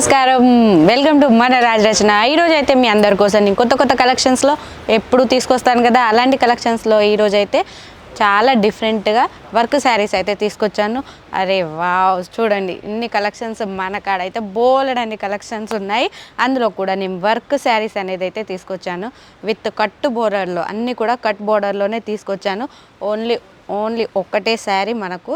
నమస్కారం. Welcome to మన రాజరచన. ఈరోజు అయితే మీ అందరి కోసం నేను కొత్త కొత్త కలెక్షన్స్లో ఎప్పుడు తీసుకొస్తాను కదా అలాంటి కలెక్షన్స్లో ఈరోజు అయితే చాలా డిఫరెంట్గా వర్క్ శారీస్ అయితే తీసుకొచ్చాను. అరే వావ్ చూడండి ఇన్ని కలెక్షన్స్ మన కాడ అయితే బోలెడన్ని కలెక్షన్స్ ఉన్నాయి. అందులో కూడా నేను వర్క్ శారీస్ అనేది అయితే తీసుకొచ్చాను. విత్ కట్ బోర్డర్లో అన్నీ కూడా కట్ బోర్డర్లోనే తీసుకొచ్చాను. ఓన్లీ ఓన్లీ ఒక్కటే శారీ మనకు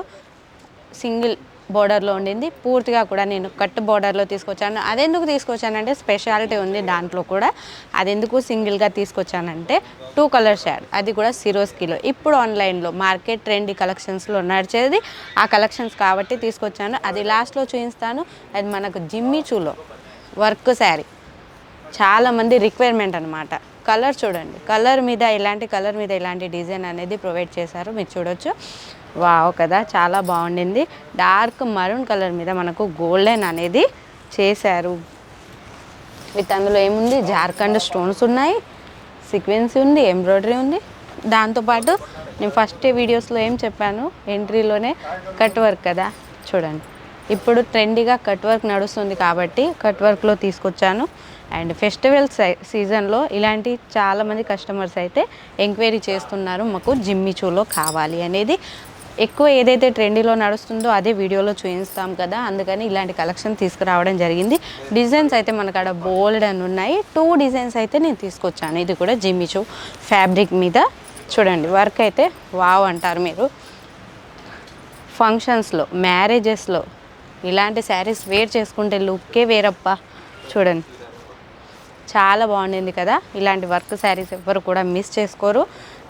సింగిల్ బోర్డర్లో ఉండింది. పూర్తిగా కూడా నేను కట్ బోర్డర్లో తీసుకొచ్చాను. అదెందుకు తీసుకొచ్చానంటే స్పెషాలిటీ ఉంది దాంట్లో కూడా. అదెందుకు సింగిల్గా తీసుకొచ్చానంటే టూ కలర్ షాడ్ అది కూడా సిరోస్కిలో ఇప్పుడు ఆన్లైన్లో మార్కెట్ ట్రెండీ కలెక్షన్స్లో నడిచేది ఆ కలెక్షన్స్ కాబట్టి తీసుకొచ్చాను. అది లాస్ట్లో చూపిస్తాను. అది మనకు జిమ్మి చూలో వర్క్ శారీ. చాలామంది రిక్వైర్మెంట్ అనమాట కలర్ చూడండి. కలర్ మీద ఇలాంటి కలర్ మీద ఇలాంటి డిజైన్ అనేది ప్రొవైడ్ చేశారు. మీరు చూడొచ్చు. వావ్ కదా చాలా బాగుండింది. డార్క్ మరూన్ కలర్ మీద మనకు గోల్డెన్ అనేది చేశారు. విత్ అందులో ఏముంది? జార్ఖండ్ స్టోన్స్ ఉన్నాయి సీక్వెన్స్ ఉంది ఎంబ్రాయిడరీ ఉంది. దాంతోపాటు నేను ఫస్ట్ వీడియోస్లో ఏం చెప్పాను? ఎంట్రీలోనే కట్ వర్క్ కదా చూడండి. ఇప్పుడు ట్రెండీగా కట్ వర్క్ నడుస్తుంది కాబట్టి కట్ వర్క్లో తీసుకొచ్చాను. అండ్ ఫెస్టివల్ సీజన్లో ఇలాంటి చాలామంది కస్టమర్స్ అయితే ఎంక్వైరీ చేస్తున్నారు. మాకు జిమ్మిచూలో కావాలి అనేది ఎక్కువ ఏదైతే ట్రెండీలో నడుస్తుందో అదే వీడియోలో చూపిస్తాం కదా. అందుకని ఇలాంటి కలెక్షన్ తీసుకురావడం జరిగింది. డిజైన్స్ అయితే మన కాడ బోల్డ్ అని ఉన్నాయి. టూ డిజైన్స్ అయితే నేను తీసుకొచ్చాను. ఇది కూడా జిమ్మిచూ ఫ్యాబ్రిక్ మీద. చూడండి వర్క్ అయితే వావ్ అంటారు మీరు. ఫంక్షన్స్లో మ్యారేజెస్లో ఇలాంటి శారీస్ వేర్ చేసుకుంటే లుక్కే వేరప్ప చూడండి. చాలా బాగుండింది కదా. ఇలాంటి వర్క్ శారీస్ ఎవ్వరు కూడా మిస్ చేసుకోరు.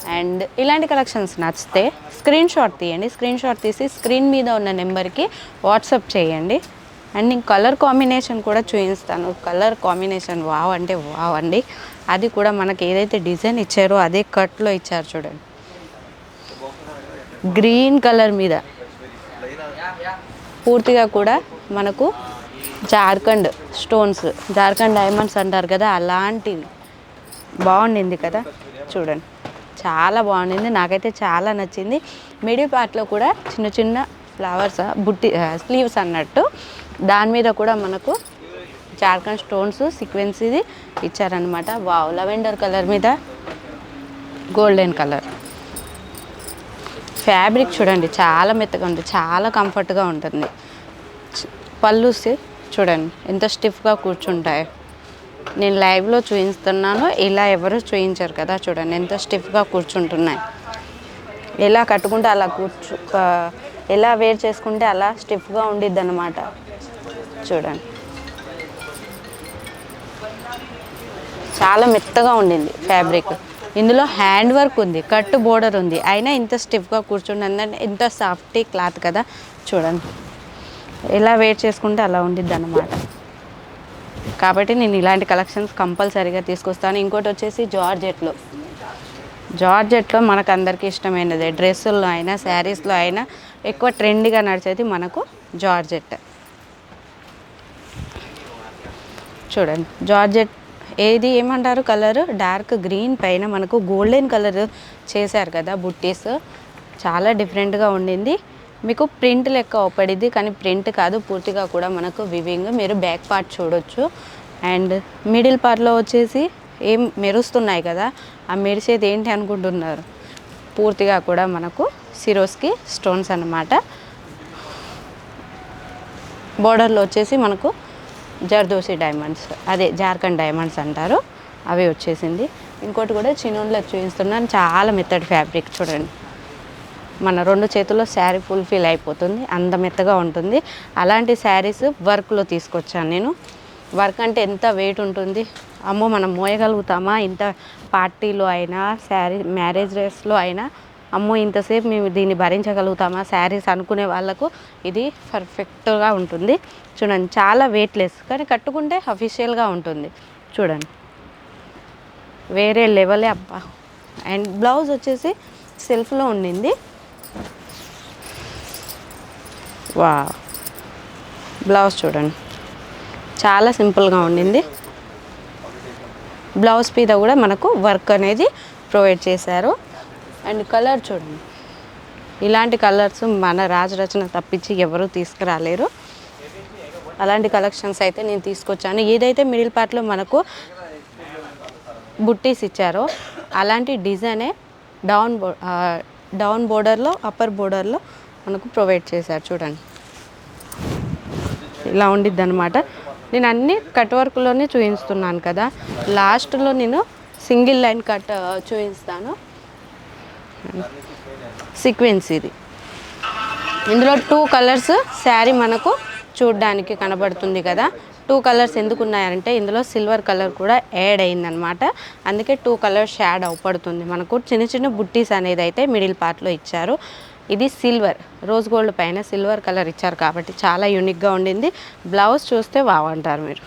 అండ్ ఇలాంటి కలెక్షన్స్ నచ్చితే స్క్రీన్ షాట్ తీయండి. స్క్రీన్ షాట్ తీసి స్క్రీన్ మీద ఉన్న నెంబర్కి వాట్సాప్ చేయండి. అండ్ నేను కలర్ కాంబినేషన్ కూడా చూపిస్తాను. కలర్ కాంబినేషన్ వావ్ అంటే వావ్ అండి. అది కూడా మనకి ఏదైతే డిజైన్ ఇచ్చారో అదే కట్లో ఇచ్చారు చూడండి. గ్రీన్ కలర్ మీద పూర్తిగా కూడా మనకు జార్ఖండ్ స్టోన్స్ జార్ఖండ్ డైమండ్స్ అంటారు కదా అలాంటివి. బాగుండింది కదా? చూడండి. చాలా బాగుండింది. నాకైతే చాలా నచ్చింది. మిడిల్ పార్ట్లో కూడా చిన్న చిన్న ఫ్లవర్స్ బుట్టి స్లీవ్స్ అన్నట్టు. దాని మీద కూడా మనకు జార్ఖండ్ స్టోన్స్ సీక్వెన్స్ ఇది ఇచ్చారనమాట వావ్! లవెండర్ కలర్ మీద గోల్డెన్ కలర్. ఫ్యాబ్రిక్ చూడండి. చాలా మెత్తగా ఉంది. చాలా కంఫర్ట్గా ఉంటుంది. చ- పళ్ళుసి చూడండి. ఎంత స్టిఫ్గా కూర్చుంటాయి. నేను లైవ్లో చూపిస్తున్నాను. ఇలా ఎవరు చూపించరు కదా చూడండి. ఎంత స్టిఫ్గా కూర్చుంటున్నాయి. ఎలా కట్టుకుంటే అలా కూర్చు ఎలా వేర్ చేసుకుంటే అలా స్టిఫ్గా ఉండిద్ది అనమాట చూడండి. చాలా మెత్తగా ఉండింది ఫ్యాబ్రిక్. ఇందులో హ్యాండ్ వర్క్ ఉంది కట్టు బోర్డర్ ఉంది. అయినా ఇంత స్టిఫ్గా కూర్చుండి ఇంత సాఫ్టీ క్లాత్ కదా. చూడండి. ఎలా వెయిట్ చేసుకుంటే అలా ఉండిద్ది అన్నమాట కాబట్టి నేను ఇలాంటి కలెక్షన్స్ కంపల్సరీగా తీసుకొస్తాను. ఇంకోటి వచ్చేసి జార్జెట్లో. జార్జెట్లో మనకు అందరికీ ఇష్టమైనదే. డ్రెస్సుల్లో అయినా శారీస్లో అయినా ఎక్కువ ట్రెండ్గా నడిచేది మనకు జార్జెట్. చూడండి. జార్జెట్ ఏది ఏమంటారు? కలర్ డార్క్ గ్రీన్ పైన మనకు గోల్డెన్ కలర్ చేశారు కదా బుట్టీస్. చాలా డిఫరెంట్గా ఉండింది. మీకు ప్రింట్ లెక్క అవుపడిద్ది కానీ ప్రింట్ కాదు పూర్తిగా కూడా మనకు వివింగ్. మీరు బ్యాక్ పార్ట్ చూడొచ్చు. అండ్ మిడిల్ పార్ట్లో వచ్చేసి ఏం మెరుస్తున్నాయి కదా ఆ మెరిసేది ఏంటి అనుకుంటున్నారు? పూర్తిగా కూడా మనకు సిరోస్కి స్టోన్స్ అన్నమాట. బోర్డర్లో వచ్చేసి మనకు జర్దోసి డైమండ్స్ అదే జార్ఖండ్ డైమండ్స్ అంటారు. అవి వచ్చేసింది. ఇంకోటి కూడా చిన్నోన్లో చూపిస్తున్నాను. చాలా మెత్తడి ఫ్యాబ్రిక్ చూడండి. మన రెండు చేతుల్లో శారీ ఫుల్ఫిల్ అయిపోతుంది అందమెత్తగా ఉంటుంది. అలాంటి శారీస్ వర్క్లో తీసుకొచ్చాను నేను. వర్క్ అంటే ఎంత వెయిట్ ఉంటుంది? అమ్మో మనం మోయగలుగుతామా? ఇంత పార్టీలో అయినా శారీ మ్యారేజ్ డ్రెస్లో అయినా అమ్మో ఇంతసేపు మేము దీన్ని భరించగలుగుతామా? శారీస్ అనుకునే వాళ్ళకు ఇది పర్ఫెక్ట్గా ఉంటుంది. చూడండి చాలా వెయిట్లెస్ కానీ కట్టుకుంటే అఫీషియల్గా ఉంటుంది. చూడండి. వేరే లెవెలే అబ్బా. అండ్ బ్లౌజ్ వచ్చేసి సెల్ఫ్లో ఉండింది. వా బ్లౌజ్ చూడండి. చాలా సింపుల్గా ఉండింది. బ్లౌజ్ మీద కూడా మనకు వర్క్ అనేది ప్రొవైడ్ చేశారు. అండ్ కలర్ చూడండి. ఇలాంటి కలర్స్ మన రాజరచన తప్పించి ఎవరు తీసుకురాలేరు. అలాంటి కలెక్షన్స్ అయితే నేను తీసుకొచ్చాను. ఏదైతే మిడిల్ పార్ట్లో మనకు బుట్టీస్ ఇచ్చారో అలాంటి డిజైనే డౌన్ బో డౌన్ బోర్డర్లో అప్పర్ బోర్డర్లో మనకు ప్రొవైడ్ చేశారు చూడండి. ఇలా ఉండిద్ది అనమాట నేను అన్ని కట్ వర్క్లోనే చూపిస్తున్నాను కదా. లాస్ట్లో నేను సింగిల్ లైన్ కట్ చూపిస్తాను సీక్వెన్స్ ఇది. ఇందులో టూ కలర్స్ శారీ మనకు చూడడానికి కనబడుతుంది కదా. టూ కలర్స్ ఎందుకు ఉన్నాయంటే ఇందులో సిల్వర్ కలర్ కూడా యాడ్ అయిందనమాట అందుకే టూ కలర్స్ యాడ్ అవపడుతుంది మనకు చిన్న చిన్న బుట్టీస్ అనేది అయితే మిడిల్ పార్ట్లో ఇచ్చారు. ఇది సిల్వర్. రోజ్ గోల్డ్ పైన సిల్వర్ కలర్ ఇచ్చారు కాబట్టి చాలా యూనిక్గా ఉండింది. బ్లౌజ్ చూస్తే బాగుంటారు మీరు.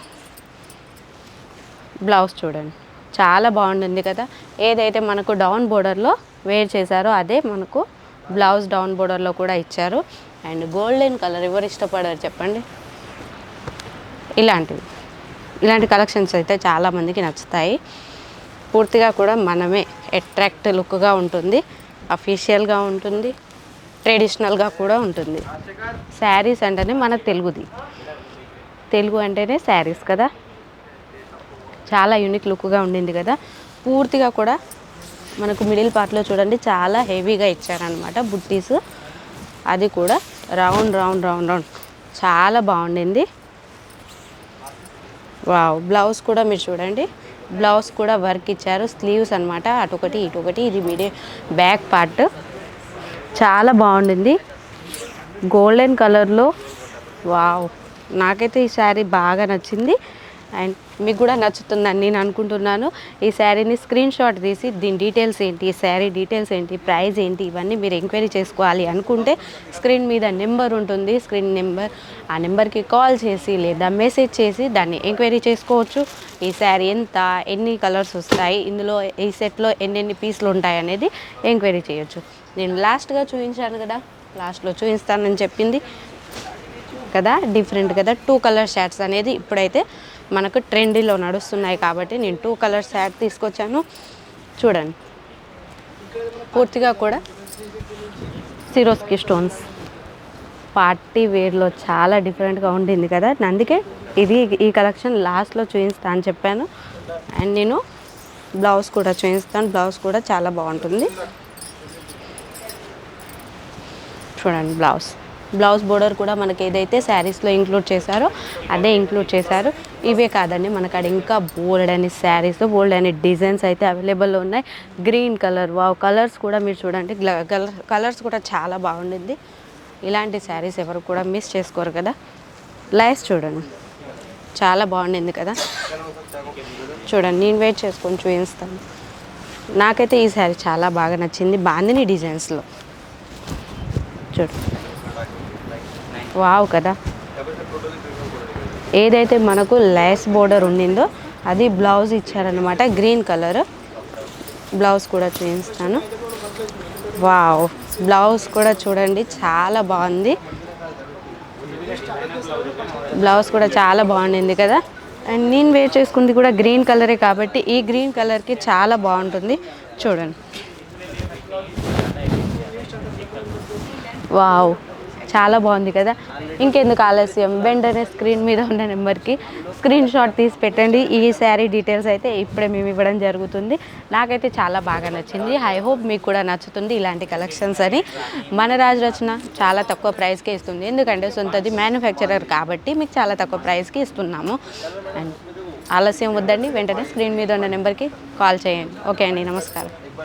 బ్లౌజ్ చూడండి. చాలా బాగుంటుంది కదా. ఏదైతే మనకు డౌన్ బోర్డర్లో వేర్ చేశారో అదే మనకు బ్లౌజ్ డౌన్ బోర్డర్లో కూడా ఇచ్చారు. అండ్ గోల్డెన్ కలర్ ఎవరు ఇష్టపడారు చెప్పండి? ఇలాంటివి. ఇలాంటి కలెక్షన్స్ అయితే చాలామందికి నచ్చుతాయి. పూర్తిగా కూడా మనమే అట్రాక్ట్ లుక్గా ఉంటుంది. అఫీషియల్గా ఉంటుంది. ట్రెడిషనల్గా కూడా ఉంటుంది. శారీస్ అంటేనే మన తెలుగుది. తెలుగు అంటేనే శారీస్ కదా? చాలా యూనిక్ లుక్గా ఉండింది కదా? పూర్తిగా కూడా మనకు మిడిల్ పార్ట్లో చూడండి చాలా హెవీగా ఇచ్చారనమాట బుట్టీస్. అది కూడా రౌండ్ రౌండ్ రౌండ్ రౌండ్. చాలా బాగుండింది. వావ్! బ్లౌజ్ కూడా మీరు చూడండి. బ్లౌజ్ కూడా వర్క్ ఇచ్చారు. స్లీవ్స్ అనమాట అటొకటి ఇటొకటి ఇది మీడియం బ్యాక్ పార్ట్. చాలా బాగుండింది. గోల్డెన్ కలర్లో. వావ్! నాకైతే ఈ శారీ బాగా నచ్చింది. అండ్ మీకు కూడా నచ్చుతుందని నేను అనుకుంటున్నాను. ఈ శారీని స్క్రీన్ షాట్ తీసి దీని డీటెయిల్స్ ఏంటి ఈ శారీ డీటెయిల్స్ ఏంటి ప్రైస్ ఏంటి ఇవన్నీ మీరు ఎంక్వైరీ చేసుకోవాలి అనుకుంటే స్క్రీన్ మీద నెంబర్ ఉంటుంది. స్క్రీన్ నెంబర్ ఆ నెంబర్కి కాల్ చేసి లేదా మెసేజ్ చేసి దాన్ని ఎంక్వైరీ చేసుకోవచ్చు. ఈ శారీ ఎంత ఎన్ని కలర్స్ వస్తాయి ఇందులో ఈ సెట్లో ఎన్నెన్ని పీసులు ఉంటాయి అనేది ఎంక్వైరీ చేయొచ్చు. నేను లాస్ట్గా చూపించాను కదా. లాస్ట్లో చూపిస్తానని చెప్పింది. కదా డిఫరెంట్ కదా. టూ కలర్ షార్ట్స్ అనేది ఇప్పుడైతే మనకు ట్రెండీలో నడుస్తున్నాయి కాబట్టి నేను టూ కలర్ షార్ట్ తీసుకొచ్చాను. చూడండి. పూర్తిగా కూడా సిరోస్కి స్టోన్స్ పార్టీ వేర్లో చాలా డిఫరెంట్గా ఉండింది కదా. అందుకే ఇది ఈ కలెక్షన్ లాస్ట్లో చూపిస్తా అని చెప్పాను. అండ్ నేను బ్లౌజ్ కూడా చూపిస్తాను. బ్లౌజ్ కూడా చాలా బాగుంటుంది. చూడండి బ్లౌజ్. బ్లౌజ్ బోర్డర్ కూడా మనకి ఏదైతే శారీస్లో ఇంక్లూడ్ చేశారో అదే ఇంక్లూడ్ చేశారు. ఇవే కాదండి మనకు అక్కడ ఇంకా బోల్డ్ అని శారీస్ బోల్డ్ అని డిజైన్స్ అయితే అవైలబుల్లో ఉన్నాయి. గ్రీన్ కలర్ వావ్ కలర్స్ కూడా మీరు చూడండి కలర్స్ కూడా చాలా బాగుండింది. ఇలాంటి శారీస్ ఎవరు కూడా మిస్ చేసుకోరు కదా. లైస్ చూడండి చాలా బాగుండింది కదా. చూడండి నేను వెయిట్ చేసుకొని చూపిస్తాను. నాకైతే ఈ శారీ చాలా బాగా నచ్చింది బాందిని డిజైన్స్లో. చూడు. వావ్ కదా. ఏదైతే మనకు లైస్ బోర్డర్ ఉండిందో అది బ్లౌజ్ ఇచ్చారనమాట గ్రీన్ కలర్. బ్లౌజ్ కూడా చూపిస్తాను. వావ్ బ్లౌజ్ కూడా చూడండి చాలా బాగుంది. బ్లౌజ్ కూడా చాలా బాగుండింది కదా. అండ్ నేను వేర్ చేసుకుంది కూడా గ్రీన్ కలరే కాబట్టి ఈ గ్రీన్ కలర్కి చాలా బాగుంటుంది. చూడండి. వావ్ చాలా బాగుంది కదా. ఇంకెందుకు ఆలస్యం? వెంటనే స్క్రీన్ మీద ఉన్న నెంబర్కి స్క్రీన్ షాట్ తీసి పెట్టండి. ఈ శారీ డీటెయిల్స్ అయితే ఇప్పుడే మేము ఇవ్వడం జరుగుతుంది. నాకైతే చాలా బాగా నచ్చింది. ఐ హోప్ మీకు కూడా నచ్చుతుంది ఇలాంటి కలెక్షన్స్ అని. మన రాజు రచన చాలా తక్కువ ప్రైస్కే ఇస్తుంది. ఎందుకంటే సొంతది మ్యానుఫ్యాక్చరర్ కాబట్టి మీకు చాలా తక్కువ ప్రైస్కి ఇస్తున్నాము. అండ్ ఆలస్యం వద్దండి. వెంటనే స్క్రీన్ మీద ఉన్న నెంబర్కి కాల్ చేయండి. ఓకే అండి. నమస్కారం.